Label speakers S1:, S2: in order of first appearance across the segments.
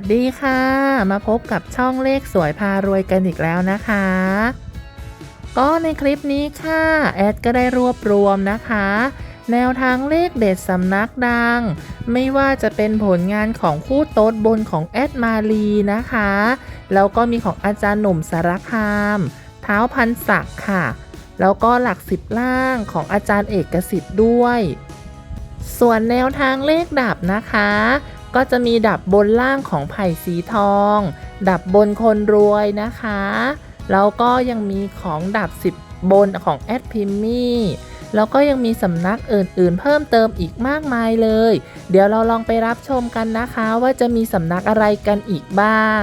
S1: สดีค่ะ มาพบกับช่องเลขสวยพารวยกันอีกแล้วนะคะ ก็ในคลิปนี้ค่ะ แอดก็ได้รวบรวมนะคะ แนวทางเลขเด็ดสำนักดัง ไม่ว่าจะเป็นผลงานของคู่โต๊ดบนของแอดมาลีนะคะ แล้วก็มีของอาจารย์หนุ่มสารคาม เท้าพันศักดิ์ค่ะ แล้วก็หลักสิบล่างของอาจารย์เอกสิทธิ์ด้วย ส่วนแนวทางเลขดับนะคะ ก็จะมีดับบนล่างของไผ่สีทอง ดับบนคนรวยนะคะ แล้วก็ยังมีของดับ 10 บนของแอดพิมมี่แล้วก็ยังมีสำนักอื่นๆ เพิ่มเติมอีกมากมายเลย เดี๋ยวเราลองไปรับชมกันนะคะ ว่าจะมีสำนักอะไรกันอีกบ้าง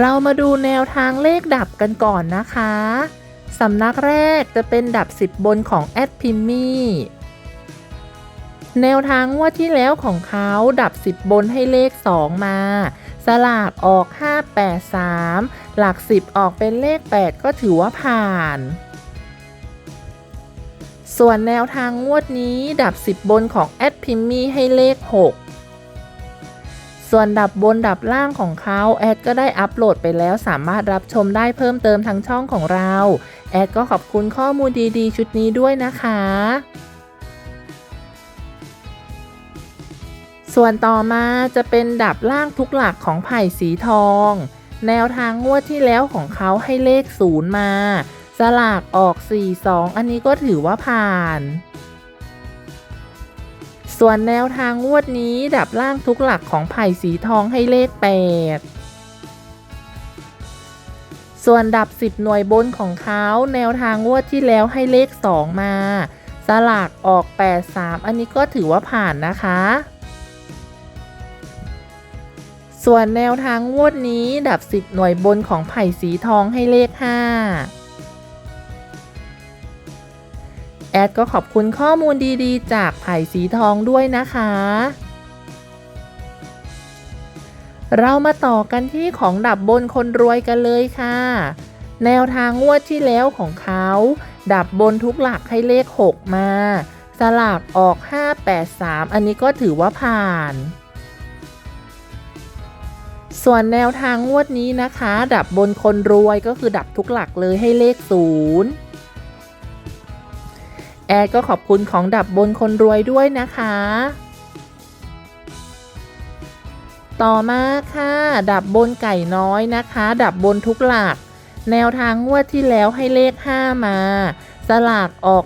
S1: เรามาดูแนวทางเลขดับกันก่อนนะคะสำนักแรกจะเป็นดับ 10 บนของแอดพิมมี่แนวทางว่าที่แล้วของเขาดับ 10 บนให้เลข 2 มา สลากออก 583 หลัก 10 ออกเป็นเลข 8 ก็ถือว่าผ่าน ส่วนแนวทางงวดนี้ดับ 10 บนของแอดพิมมี่ให้เลข 6 ส่วนดับบนดับล่างของเขาแอดก็ได้อัปโหลดไปแล้วสามารถรับชมได้เพิ่มเติมทางช่องของเรา แอดก็ขอบคุณข้อมูลดีๆ ชุดนี้ด้วยนะคะ ส่วนต่อมาจะเป็นดับล่างทุกหลักของไผ่สีทอง แนวทางงวดที่แล้วของเขาให้เลขศูนย์มา สลากออก 4-2 อันนี้ก็ถือว่าผ่าน ส่วนแนวทางงวดนี้ดับล่างทุกหลักของไผ่สีทองให้เลข 8 ส่วนดับ 10 หน่วยบนของเขาแนวทางงวดที่แล้วให้เลข 2 มาสลากออก 83 อันนี้ก็ถือว่าผ่านนะคะ ส่วนแนวทางงวดนี้ดับ 10 หน่วยบนของไผ่สีทองให้เลข 5 แอดก็ขอบคุณข้อมูลดีๆ จากไผ่สีทองด้วยนะคะ เรามาต่อกันที่ของดับบนคนรวยกันเลยค่ะ แนวทางงวดที่แล้วของเขา ดับบนทุกหลักให้เลข 6 มา สลากออก 583 อันนี้ก็ถือว่าผ่านส่วนแนวทางงวดนี้นะคะ ดับบนคนรวยก็คือดับทุกหลักเลยให้เลข0 แอดก็ขอบคุณของดับบนคนรวยด้วยนะคะ ต่อมาค่ะ ดับบนไก่น้อยนะคะ ดับบนทุกหลัก แนวทางงวดที่แล้วให้เลข 5 มา สลากออก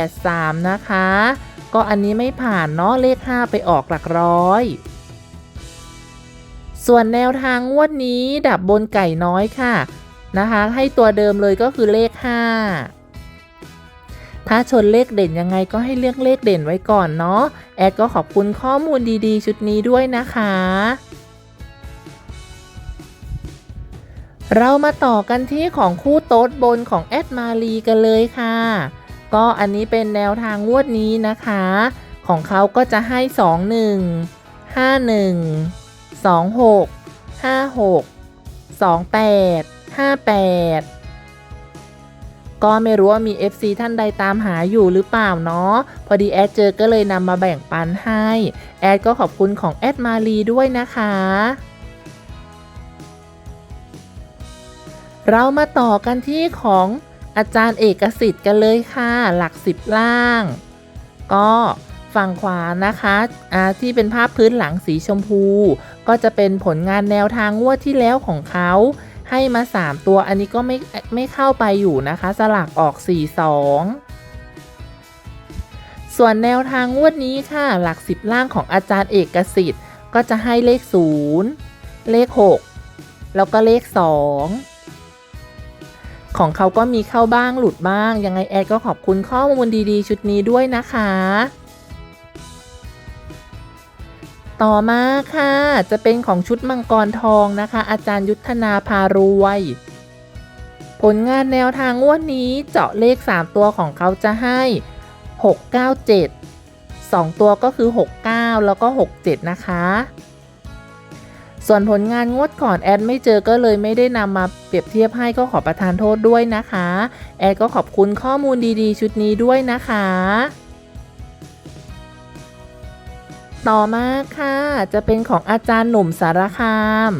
S1: 583 นะคะ ก็อันนี้ไม่ผ่านเนาะเลข 5 ไปออกหลักร้อย ส่วนแนวทางงวดนี้ดับบนไก่น้อยค่ะนะคะ ให้ตัวเดิมเลยก็คือเลข 5 ถ้าชนเลขเด่นยังไงก็ให้เลือกเลขเด่นไว้ก่อนเนาะ แอดก็ขอบคุณข้อมูลดีๆ ชุดนี้ด้วยนะคะ เรามาต่อกันที่ของคู่โต๊ดบนของแอดมาลีกันเลยค่ะ ก็อันนี้เป็นแนวทางงวดนี้นะคะ ของเขาก็จะให้ 2 1 5 1 2 6 5 6 2 8 5 8 ก็ไม่รู้ว่ามี FC ท่านใดตามหาอยู่หรือเปล่าเนาะ พอดีแอดเจอก็เลยนำมาแบ่งปันให้ แอดก็ขอบคุณของแอดมาลีด้วยนะคะ เรามาต่อกันที่ของอาจารย์เอกสิทธิ์กันเลยค่ะ หลักสิบล่าง ก็ฝั่งขวานะคะอ่าที่เป็นภาพพื้นหลังสีชมพู ก็จะเป็นผลงานแนวทางงวดที่แล้วของเขา ให้มา 3 ตัว อันนี้ก็ไม่ไม่เข้าไปอยู่นะคะ สลากออก 4 2 ส่วนแนวทางงวดนี้ค่ะ หลัก 10 ล่างของอาจารย์เอกสิทธิ์ ก็จะให้เลข 0 เลข 6 แล้วก็เลข 2ของเขาก็มีเข้าบ้างหลุดบ้าง ยังไงแอดก็ขอบคุณข้อมูลดีๆ ชุดนี้ด้วยนะคะ ต่อมาค่ะ จะเป็นของชุดมังกรทองนะคะ อาจารย์ยุทธนาพารวย ผลงานแนวทางงวดนี้เจาะเลข 3 ตัวของเขาจะให้ 697 2 ตัวก็คือ 69 แล้วก็ 67 นะคะ ส่วนผลงานงวดก่อนแอดไม่เจอก็เลยไม่ได้นำมาเปรียบเทียบให้ก็ขอประทานโทษด้วยนะคะ แอดก็ขอบคุณข้อมูลดีๆ ชุดนี้ด้วยนะคะ ต่อมาค่ะ จะเป็นของอาจารย์หนุ่มสารคาม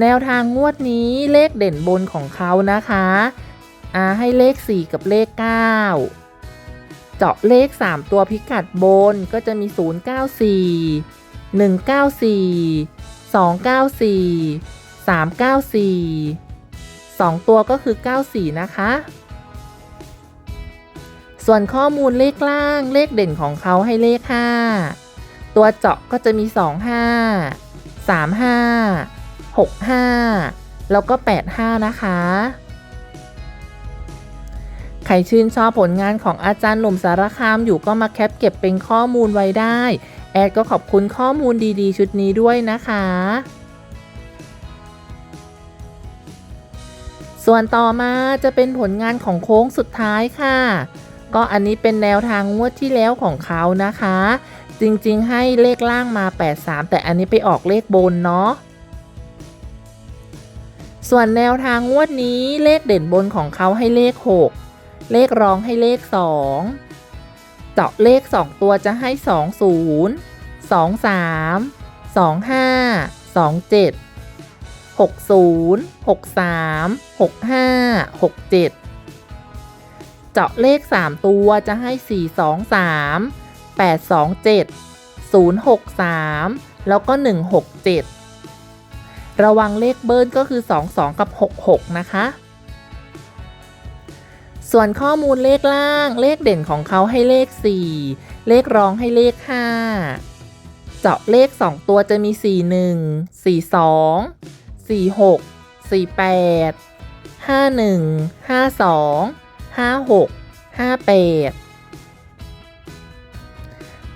S1: แนวทางงวดนี้เลขเด่นบนของเขานะคะอาให้เลข 4 กับเลข 9 เจาะเลข 3 ตัวพิกัดบนก็จะมี 094 194 294 394 2 ตัวก็คือ 94 นะคะ ส่วนข้อมูลเลขล่างเลขเด่นของเขาให้เลข 5 ตัวเจาะก็จะมี 25 35 65 แล้วก็ 85 นะคะ ใครชื่นชอบผลงานของอาจารย์หนุ่มสารคามอยู่ก็มาแคปเก็บเป็นข้อมูลไว้ได้ แอดก็ขอบคุณข้อมูลดีๆ ชุดนี้ด้วยนะคะ ส่วนต่อมาจะเป็นผลงานของโค้งสุดท้ายค่ะ ก็อันนี้เป็นแนวทางงวดที่แล้วของเขานะคะ จริงๆ ให้เลขล่างมา 83 แต่อันนี้ไปออกเลขบนเนาะ ส่วนแนวทางงวดนี้เลขเด่นบนของเขาให้เลข 6 เลขรองให้เลข 2 เจาะเลข 2 ตัวจะให้ 20 23 25 27 60 63 65 67 เจาะเลข 3 ตัวจะให้ 4 2 3 8 2 7 0 6 3 แล้วก็ 1 6 7 ระวังเลขเบิ้ลก็คือ 2 2 กับ 6 6 นะคะ ส่วนข้อมูลเลขล่าง เลขเด่นของเขาให้เลข 4 เลขรองให้เลข 5 เจาะเลข 2 ตัวจะมี 4 1 4 2 4 6 4 8 5 1 5 2 5 6 5 8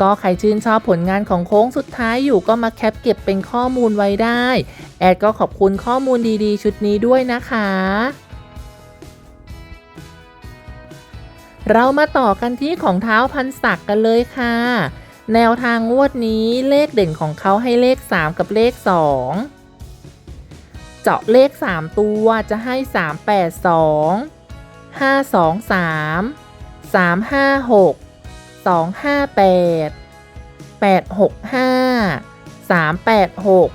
S1: ก็ใครชื่นชอบผลงานของโค้งสุดท้ายอยู่ก็มาแคปเก็บเป็นข้อมูลไว้ได้ แอดก็ขอบคุณข้อมูลดีๆ ชุดนี้ด้วยนะคะ เรามาต่อกันที่ของเท้าพันศักกันเลยค่ะ แนวทางงวดนี้เลขเด่นของเขาให้เลข 3 กับเลข2เจาะเลข 3 ตัวจะให้ 3 8 2 2 5 8 8 6 5 3 8 6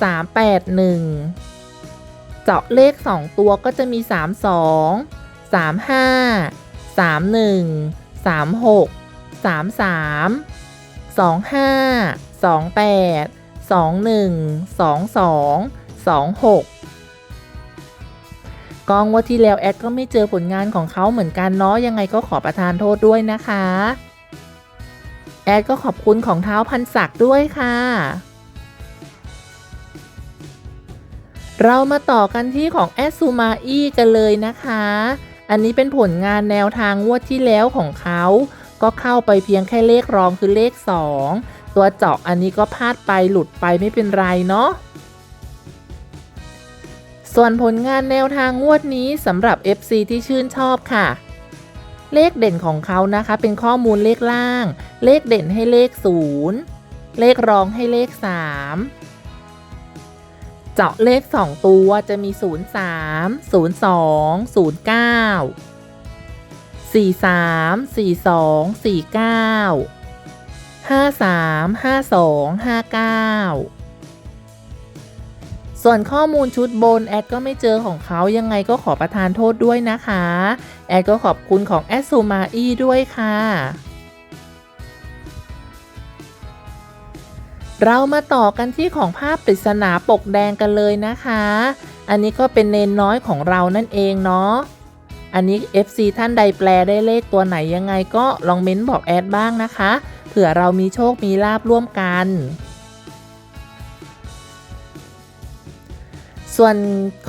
S1: 3 8 1 เจาะเลข 2 ตัวก็จะมี 3 2 3 5 3 1 3 6 3 3 2 5 2 8 2 1 2 2 2 6 กองว่าที่แล้วแอดก็ไม่เจอผลงานของเขาเหมือนกันเนาะยังไงก็ขอประทานโทษด้วยนะคะ แอดก็ขอบคุณของเท้าพันศักดิ์ด้วยค่ะ เรามาต่อกันที่ของแอดซูมาอี้กันเลยนะคะ อันนี้เป็นผลงานแนวทางงวดที่แล้วของเขา ก็เข้าไปเพียงแค่เลขรองคือเลข 2 ตัวเจาะอันนี้ก็พลาดไปหลุดไปไม่เป็นไรเนาะส่วนผลงานแนวทางงวดนี้สำหรับ FC ที่ชื่นชอบค่ะ เลขเด่นของเขานะคะ เป็นข้อมูลเลขล่าง เลขเด่นให้เลข 0 เลขรองให้เลข 3 เจาะเลข 2 ตัวจะมี 0 3 0 2 0 9 4 3 42 49 53 52 59 ส่วนข้อมูลชุดบนแอดก็ไม่เจอของเขายังไงก็ขอประทานโทษด้วยนะคะ แอดก็ขอบคุณของแอดซูมาอีด้วยค่ะ เรามาต่อกันที่ของภาพปริศนาปกแดงกันเลยนะคะ อันนี้ก็เป็นเนนน้อยของเรานั่นเองเนาะอันนี้ FC ท่านใดแปลได้เลขตัวไหนยังไงก็ลองเม้นบอกแอดบ้างนะคะ เผื่อเรามีโชคมีลาบร่วมกัน ส่วน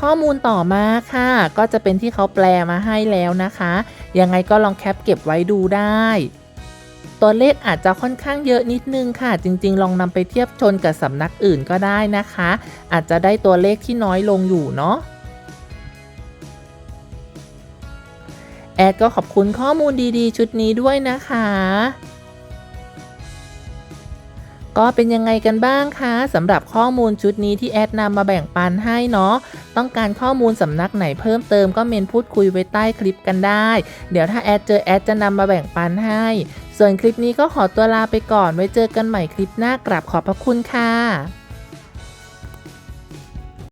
S1: ข้อมูลต่อมาค่ะ ก็จะเป็นที่เขาแปลมาให้แล้วนะคะ ยังไงก็ลองแคปเก็บไว้ดูได้ ตัวเลขอาจจะค่อนข้างเยอะนิดนึงค่ะ จริง ๆ ลองนำไปเทียบชนกับสำนักอื่นก็ได้นะคะ อาจจะได้ตัวเลขที่น้อยลงอยู่เนาะแอดก็ขอบคุณข้อมูลดีๆ ชุดนี้ด้วยนะคะ ก็เป็นยังไงกันบ้างคะสำหรับข้อมูลชุดนี้ที่แอดนำมาแบ่งปันให้เนาะต้องการข้อมูลสำนักไหนเพิ่มเติมก็เมนพูดคุยไว้ใต้คลิปกันได้ เดี๋ยวถ้าแอดเจอแอดจะนำมาแบ่งปันให้ ส่วนคลิปนี้ก็ขอตัวลาไปก่อนไว้เจอกันใหม่คลิปหน้ากราบขอบพระคุณค่ะ